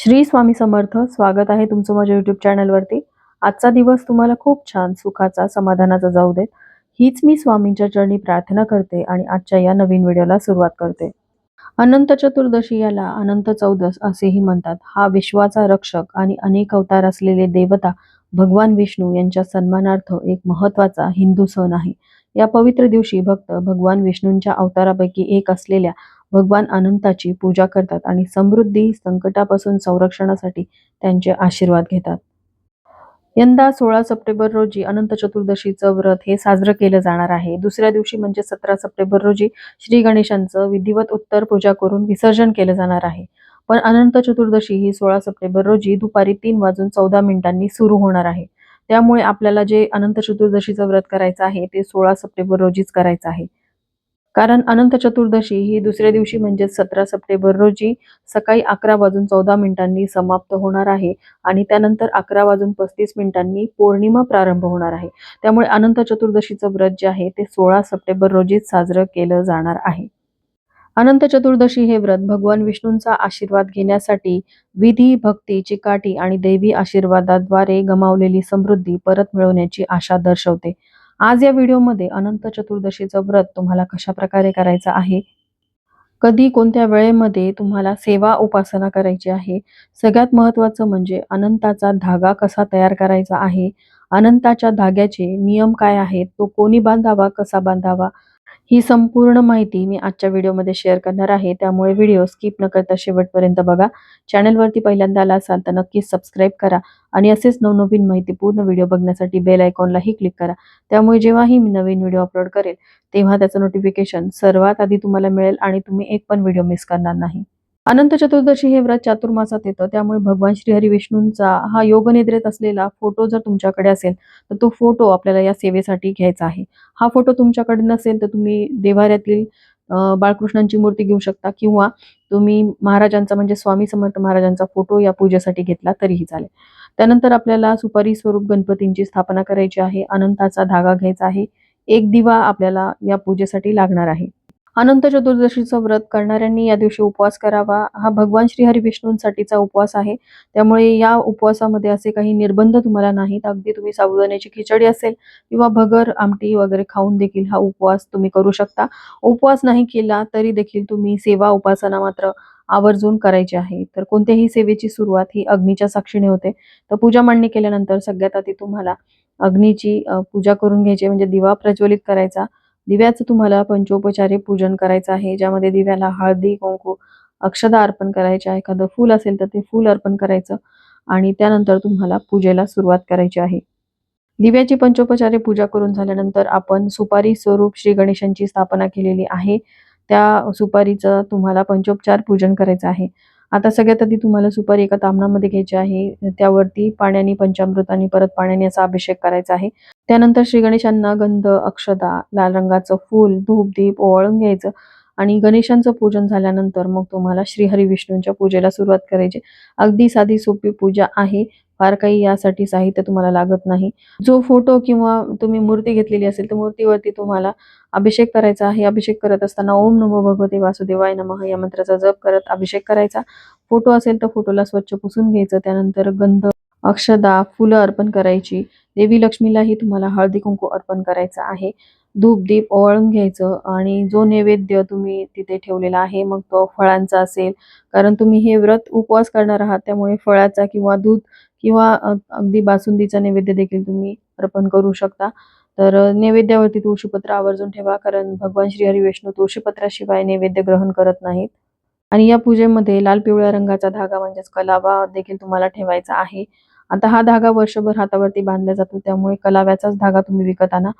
श्री स्वामी समर्थ स्वागत आहे तुमचं माझ्या युट्यूब चॅनलवरती आजचा दिवस तुम्हाला खूप छान सुखाचा समाधानाचा जाऊ देत. हीच मी स्वामींच्या चरणी प्रार्थना करते आणि आजच्या या नवीन व्हिडिओला सुरुवात करते. अनंत चतुर्दशी याला अनंत चौदस असेही म्हणतात. हा विश्वाचा रक्षक आणि अनेक अवतार असलेले देवता भगवान विष्णू यांच्या सन्मानार्थ एक महत्त्वाचा हिंदू सण आहे. या पवित्र दिवशी भक्त भगवान विष्णूंच्या अवतारापैकी एक असलेल्या भगवान अनंताची पूजा करतात आणि समृद्धी संकटापासून संरक्षणासाठी त्यांचे आशीर्वाद घेतात. यंदा सोळा सप्टेंबर रोजी अनंत चतुर्दशीचं व्रत हे साजरं केलं जाणार आहे. दुसऱ्या दिवशी म्हणजे सतरा सप्टेंबर रोजी श्री गणेशांचं विधिवत उत्तर पूजा करून विसर्जन केलं जाणार आहे. पण अनंत चतुर्दशी ही सोळा सप्टेंबर रोजी दुपारी तीन वाजून चौदा मिनिटांनी सुरू होणार आहे. त्यामुळे आपल्याला जे अनंत चतुर्दशीचं व्रत करायचं आहे ते सोळा सप्टेंबर रोजीच करायचं आहे. कारण अनंत चतुर्दशी ही दुसऱ्या दिवशी म्हणजे सतरा सप्टेंबर रोजी सकाळी अकरा वाजून चौदा मिनिटांनी समाप्त होणार आहे आणि त्यानंतर अकरा वाजून पस्तीस मिनिटांनी पौर्णिमा प्रारंभ होणार आहे. त्यामुळे अनंत चतुर्दशीचं व्रत जे आहे ते सोळा सप्टेंबर रोजीच साजरं केलं जाणार आहे. अनंत चतुर्दशी हे व्रत भगवान विष्णूंचा आशीर्वाद घेण्यासाठी विधी भक्ती चिकाटी आणि दैवी आशीर्वादाद्वारे गमावलेली समृद्धी परत मिळवण्याची आशा दर्शवते. आज या व्हिडिओमध्ये अनंत चतुर्दशीचं व्रत तुम्हाला कशा प्रकारे करायचं आहे? कधी कोणत्या वेळेमध्ये तुम्हाला सेवा उपासना करायची आहे? सगळ्यात महत्त्वाचं म्हणजे अनंताचा धागा कसा तयार करायचा आहे? अनंताच्या धाग्याचे नियम काय आहेत? तो कोणी बांधावा कसा बांधावा? ही संपूर्ण माहिती मी आजच्या व्हिडिओमध्ये शेअर करणार आहे. त्यामुळे व्हिडिओ स्किप न करता शेवटपर्यंत बघा. चॅनलवरती पहिल्यांदा आला असाल तर नक्कीच सबस्क्राईब करा आणि असेच नवनवीन माहिती पूर्ण व्हिडिओ बघण्यासाठी बेल आयकॉनलाही क्लिक करा. त्यामुळे जेव्हाही मी नवीन व्हिडिओ अपलोड करेल तेव्हा त्याचं नोटिफिकेशन सर्वात आधी तुम्हाला मिळेल आणि तुम्ही एक पण व्हिडिओ मिस करणार नाही. अनंत चतुर्दशी हे व्रत चातुर्मासात येतं. त्यामुळे भगवान श्रीहरी विष्णूंचा हा योगनिद्रेत असलेला फोटो जर तुमच्याकडे असेल तर तो फोटो आपल्याला या सेवेसाठी घ्यायचा आहे. हा फोटो तुमच्याकडे नसेल तर तुम्ही देवाऱ्यातील बाळकृष्णांची मूर्ती घेऊ शकता किंवा तुम्ही महाराजांचा म्हणजे स्वामी समर्थ महाराजांचा फोटो या पूजेसाठी घेतला तरीही चालेल. त्यानंतर आपल्याला सुपारी स्वरूप गणपतींची स्थापना करायची आहे. अनंताचा धागा घ्यायचा आहे. एक दिवा आपल्याला या पूजेसाठी लागणार आहे. अनंत चतुर्दशीचं व्रत करणाऱ्यांनी या दिवशी उपवास करावा. हा भगवान श्रीहरी विष्णूंसाठीचा उपवास आहे. त्यामुळे या उपवासामध्ये असे काही निर्बंध तुम्हाला नाहीत. अगदी तुम्ही साबुदाण्याची खिचडी असेल किंवा भगर आमटी वगैरे खाऊन देखील हा उपवास तुम्ही करू शकता. उपवास नाही केला तरी देखील तुम्ही सेवा उपासना मात्र आवर्जून करायची आहे. तर कोणत्याही सेवेची सुरुवात ही अग्नीच्या साक्षीने होते. तर पूजा मांडणी केल्यानंतर सगळ्यात आधी तुम्हाला अग्नीची पूजा करून घ्यायची म्हणजे दिवा प्रज्वलित करायचा. दिव्याचं तुम्हाला पंचोपचारे पूजन करायचं आहे ज्यामध्ये दिव्याला हळदी कुंकू अक्षदा अर्पण करायचे एखादं फूल असेल तर ते फूल अर्पण करायचं आणि त्यानंतर तुम्हाला पूजेला सुरुवात करायची आहे. दिव्याची पंचोपचारे पूजा करून झाल्यानंतर आपण सुपारी स्वरूप श्री गणेशांची स्थापना केलेली आहे. त्या सुपारीचं तुम्हाला पंचोपचार पूजन करायचं आहे. आता सगळ्यात आधी तुम्हाला सुपारी एका तामणामध्ये घ्यायची आहे. त्यावरती पाण्याने पंचामृताने आणि परत पाण्याने असा अभिषेक करायचा आहे. त्यानंतर श्री गणेशांना गंध अक्षदा लाल रंगाचं फूल धूप दीप ओवाळून घ्यायचं आणि गणेशांचं पूजन झाल्यानंतर मग तुम्हाला श्रीहरी विष्णूंच्या पूजेला सुरुवात करायची. अगदी साधी सोपी पूजा आहे. फार काही यासाठी साहित्य तुम्हाला लागत नाही. जो फोटो किंवा तुम्ही मूर्ती घेतलेली असेल तर मूर्तीवरती तुम्हाला अभिषेक करायचा आहे. अभिषेक करत असताना ओम नमो भगवते वासुदेवाय नमः या मंत्राचा जप करत अभिषेक करायचा. फोटो असेल तर फोटोला स्वच्छ पुसून घ्यायचं. त्यानंतर गंध अक्षदा फुलं अर्पण करायची. देवी लक्ष्मीलाही तुम्हाला हळदी कुंकू अर्पण करायचं आहे. धूप दीप ओवाळून घ्यायचं आणि जो नैवेद्य तुम्ही तिथे ठेवलेला आहे मग तो फळांचा असेल. कारण तुम्ही हे व्रत उपवास करणार आहात त्यामुळे फळाचा किंवा दूध किंवा अगदी बासुंदीचा नैवेद्य देखील तुम्ही अर्पण करू शकता. तर नैवेद्यावरती तुळशीपत्र आवर्जून ठेवा कारण भगवान श्री हरी विष्णू तुळशीपत्राशिवाय नैवेद्य ग्रहण करत नाहीत. आणि या पूजेमध्ये लाल पिवळ्या रंगाचा धागा म्हणजेच कलावा देखील तुम्हाला ठेवायचा आहे. आता हा धागा वर्षभर हातावरती बांधला जातो त्यामुळे कलाव्याचाच धागा तुम्ही विकत आणा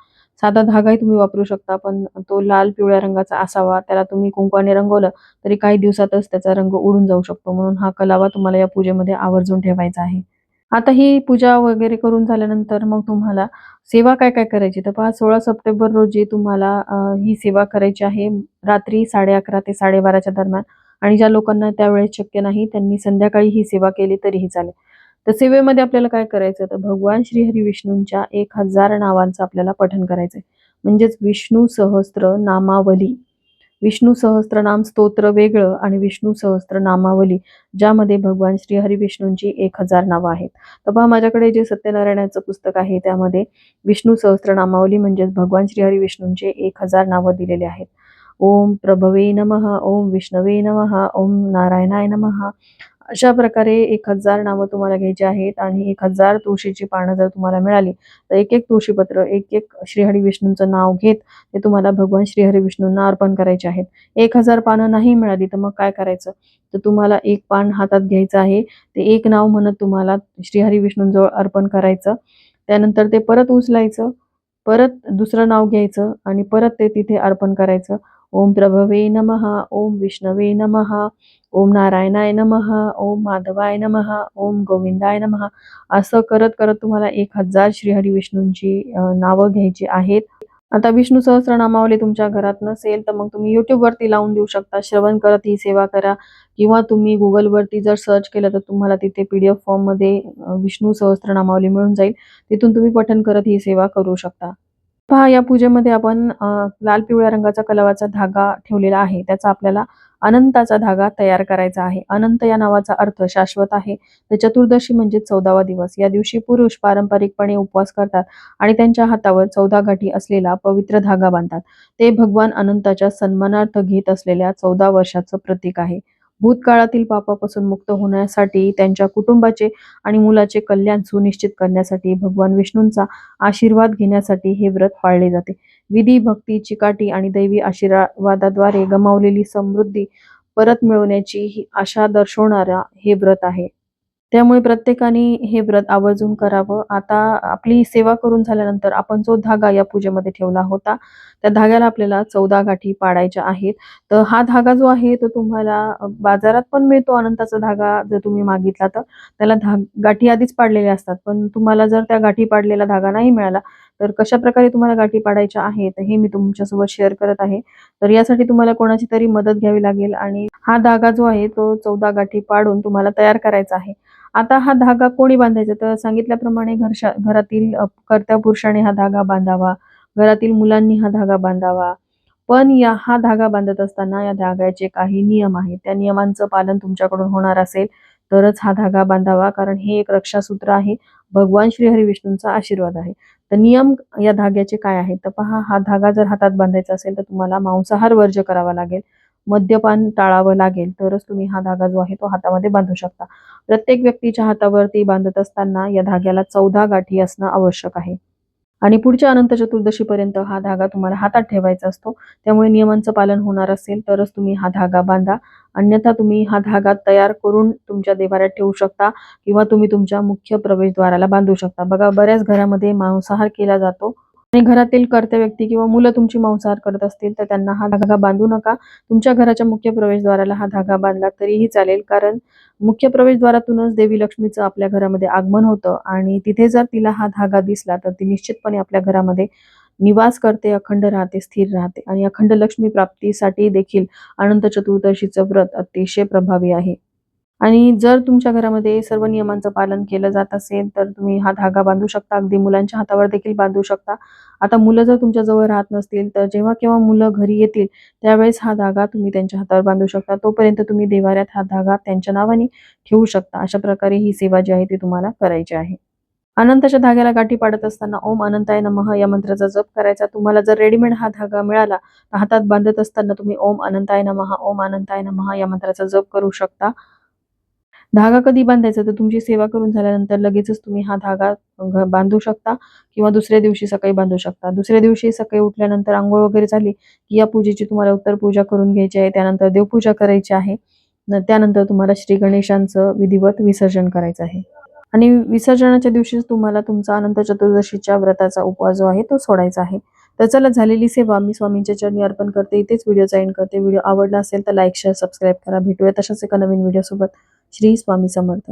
साधा धागाही तुम्ही वापरू शकता पण तो लाल पिवळ्या रंगाचा असावा त्याला तुम्ही कुंकवाने रंगवलं तरी काही दिवसातच त्याचा रंग उडून जाऊ शकतो. म्हणून हा कलावा तुम्हाला या पूजेमध्ये आवर्जून ठेवायचा आहे. आता ही पूजा वगैरे करून झाल्यानंतर मग तुम्हाला सेवा काय काय करायची? तर पहा सोळा सप्टेंबर रोजी तुम्हाला ही सेवा करायची आहे. रात्री साडे अकरा ते साडेबाराच्या दरम्यान. आणि ज्या लोकांना त्यावेळेस शक्य नाही त्यांनी संध्याकाळी ही सेवा केली तरीही चालेल. तर सेवेमध्ये आपल्याला काय करायचं? तर भगवान श्रीहरी विष्णूंच्या एक हजार नावांचं आपल्याला पठन करायचंय. म्हणजेच विष्णू सहस्त्र नामावली. विष्णू सहस्त्रनाम स्तोत्र वेगळं आणि विष्णू सहस्त्रनामावली ज्यामध्ये भगवान श्री हरी विष्णूंची एक हजार नावं आहेत. तर पहा माझ्याकडे जे सत्यनारायणाचं पुस्तक आहे त्यामध्ये विष्णू सहस्त्रनामावली म्हणजेच भगवान श्री हरी विष्णूंचे एक हजार नावं दिलेले आहेत. ओम प्रभवे नमः ओम विष्णवे नमहा ओम नारायणाय नमः अशा प्रकारे एक हजार नावं तुम्हाला घ्यायची आहेत आणि एक हजार तुळशीची पानं जर तुम्हाला मिळाली तर एक एक तुळशीपत्र एक एक श्रीहरी विष्णूंचं नाव घेत ते तुम्हाला भगवान श्रीहरी विष्णूंना अर्पण करायचे आहेत. एक हजार पानं नाही मिळाली तर मग काय करायचं? तर तुम्हाला एक पान हातात घ्यायचं आहे. ते एक नाव म्हणत तुम्हाला श्रीहरी विष्णूंजवळ अर्पण करायचं. त्यानंतर ते परत उचलायचं परत दुसरं नाव घ्यायचं आणि परत ते तिथे अर्पण करायचं. ओम प्रभवे नमः ओम विष्णवे नमः ओम नारायणाय नमः ओम माधवाय नमः ओम गोविंदाय नमः. असं करत करत तुम्हाला एक हजार श्रीहरी विष्णूंची नावं घ्यायची आहेत. आता विष्णू सहस्रनामावली तुमच्या घरात नसेल तर मग तुम्ही युट्यूबवरती वरती लावून देऊ शकता. श्रवण करत ही सेवा करा. किंवा तुम्ही गुगलवरती वरती जर सर्च केलं तर तुम्हाला तिथे पी डी एफ फॉर्ममध्ये अं, विष्णू सहस्त्रनामावली मिळून जाईल. तिथून तुम्ही पठण करत ही सेवा करू शकता. पहा या पूजेमध्ये आपण अ, लाल पिवळ्या रंगाचा कलवाचा धागा ठेवलेला आहे. त्याचा आपल्याला अनंताचा धागा तयार करायचा आहे. अनंत या नावाचा अर्थ शाश्वत आहे. तर चतुर्दशी म्हणजे चौदावा दिवस. या दिवशी पुरुष पारंपरिकपणे उपवास करतात आणि त्यांच्या हातावर चौदा गाठी असलेला पवित्र धागा बांधतात. ते भगवान अनंताच्या सन्मानार्थ घेत असलेल्या चौदा वर्षाचं प्रतीक आहे. भूतकाळातील पापापासून मुक्त होण्यासाठी त्यांच्या कुटुंबाचे आणि मुलाचे कल्याण सुनिश्चित करण्यासाठी भगवान विष्णूंचा आशीर्वाद घेण्यासाठी हे व्रत पाळले जाते. विधी भक्ती चिकाटी आणि दैवी आशीर्वादाद्वारे गमावलेली समृद्धी परत मिळवण्याची ही आशा दर्शवणारा हे व्रत आहे. त्यामुळे प्रत्येकाने हे व्रत आवर्जून करावं. आता आपली सेवा करून झाल्यानंतर आपण जो धागा या पूजेमध्ये ठेवला होता त्या धाग्याला आपल्याला चौदा गाठी पाडायच्या आहेत. तर हा धागा जो आहे तो तुम्हाला बाजारात पण मिळतो अनंताचा धागा जर तुम्ही मागितला तर. त्याला धा गाठी आधीच पाडलेल्या असतात. पण तुम्हाला जर त्या गाठी पाडलेला धागा नाही मिळाला तर कशा प्रकारे तुम्हाला गाठी पाडायच्या आहेत हे मी तुमच्यासोबत शेअर करत आहे. तर यासाठी तुम्हाला कोणाची तरी मदत घ्यावी लागेल आणि हा धागा जो आहे तो चौदा गाठी पाडून तुम्हाला तयार करायचा आहे. आता हा धागा कोणी बांधायचा? तर सांगितल्याप्रमाणे घरशा घरातील कर्त्या पुरुषाने हा धागा बांधावा घरातील मुलांनी हा धागा बांधावा. पण या हा धागा बांधत असताना या धाग्याचे काही नियम आहेत. त्या नियमांचं पालन तुमच्याकडून होणार असेल. तरच हा धागा बांधावा कारण हे एक रक्षासूत्र आहे. भगवान श्री हरी विष्णूंचा आशीर्वाद आहे. तर नियम या धाग्याचे काय आहे तर पहा हा धागा जर हातात बांधायचा असेल तर तुम्हाला मांसाहार वर्ज्य करावा लागेल. मद्यपान टाळावं लागेल तरच तुम्ही हा धागा जो आहे तो हातामध्ये बांधू शकता. प्रत्येक व्यक्तीच्या हातावरती बांधत असताना या धाग्याला चौदा गाठी असणं आवश्यक आहे. आणि पुढच्या अनंत चतुर्दशीपर्यंत हा धागा तुम्हाला हातात ठेवायचा असतो. त्यामुळे नियमांचं पालन होणार असेल तरच तुम्ही हा धागा बांधा. अन्यथा तुम्ही हा धागा तयार करून तुमच्या देवाऱ्यात ठेवू शकता किंवा तुम्ही तुमच्या मुख्य प्रवेशद्वाराला बांधू शकता. बघा बऱ्याच घरामध्ये मांसाहार केला जातो. आणि घरातील कर्त्या व्यक्ती किंवा मुलं तुमची मांसाहार करत असतील तर त्यांना हा धागा बांधू नका. तुमच्या घराच्या मुख्य प्रवेशद्वाराला हा धागा बांधला तरीही चालेल कारण मुख्य प्रवेशद्वारातूनच देवी लक्ष्मीचं आपल्या घरामध्ये आगमन होतं आणि तिथे जर तिला हा धागा दिसला तर ती निश्चितपणे आपल्या घरामध्ये निवास करते अखंड राहते स्थिर राहते. आणि अखंड लक्ष्मी प्राप्तीसाठी देखील अनंत चतुर्दशीचं व्रत अतिशय प्रभावी आहे. आणि जर तुमच्या घरामध्ये सर्व नियमांचं पालन केलं जात असेल तर तुम्ही हा धागा बांधू शकता. अगदी मुलांच्या हातावर देखील बांधू शकता. आता मुलं जर तुमच्या जवळ राहत नसतील तर जेव्हा केव्हा मुलं घरी येतील त्यावेळेस हा धागा तुम्ही त्यांच्या हातावर बांधू शकता. तोपर्यंत तुम्ही देवाऱ्यात हा धागा त्यांच्या नावाने ठेवू शकता. अशा प्रकारे ही सेवा जी आहे ती तुम्हाला करायची आहे. अनंताच्या धाग्याला गाठी पाडत असताना ओम अनंताय नमः या मंत्राचा जप करायचा. तुम्हाला जर रेडीमेड हा धागा मिळाला तर हातात बांधत असताना तुम्ही ओम अनंताय नमः ओम अनंताय नमः या मंत्राचा जप करू शकता. धागा कधी बांधायचा? तर तुमची सेवा करून झाल्यानंतर लगेचच तुम्ही हा धागा बांधू शकता किंवा दुसऱ्या दिवशी सकाळी बांधू शकता. दुसऱ्या दिवशी सकाळी उठल्यानंतर आंघोळ वगैरे झाली की या पूजेची तुम्हाला उत्तर पूजा करून घ्यायची आहे. त्यानंतर देवपूजा करायची आहे. त्यानंतर तुम्हाला श्री गणेशांचं विधिवत विसर्जन करायचं आहे. आणि विसर्जनाच्या दिवशीच तुम्हाला तुमचा अनंत चतुर्दशीच्या व्रताचा उपवास जो आहे तो सोडायचा आहे. तर चला झालेली सेवा मी स्वामींच्या चरणी अर्पण करते. इथेच व्हिडिओचा एंड करते. व्हिडिओ आवडला असेल तर लाईक शेअर सबस्क्राईब करा. भेटूया तशाच एका नवीन व्हिडिओ सोबत श्री स्वामी समर्थ.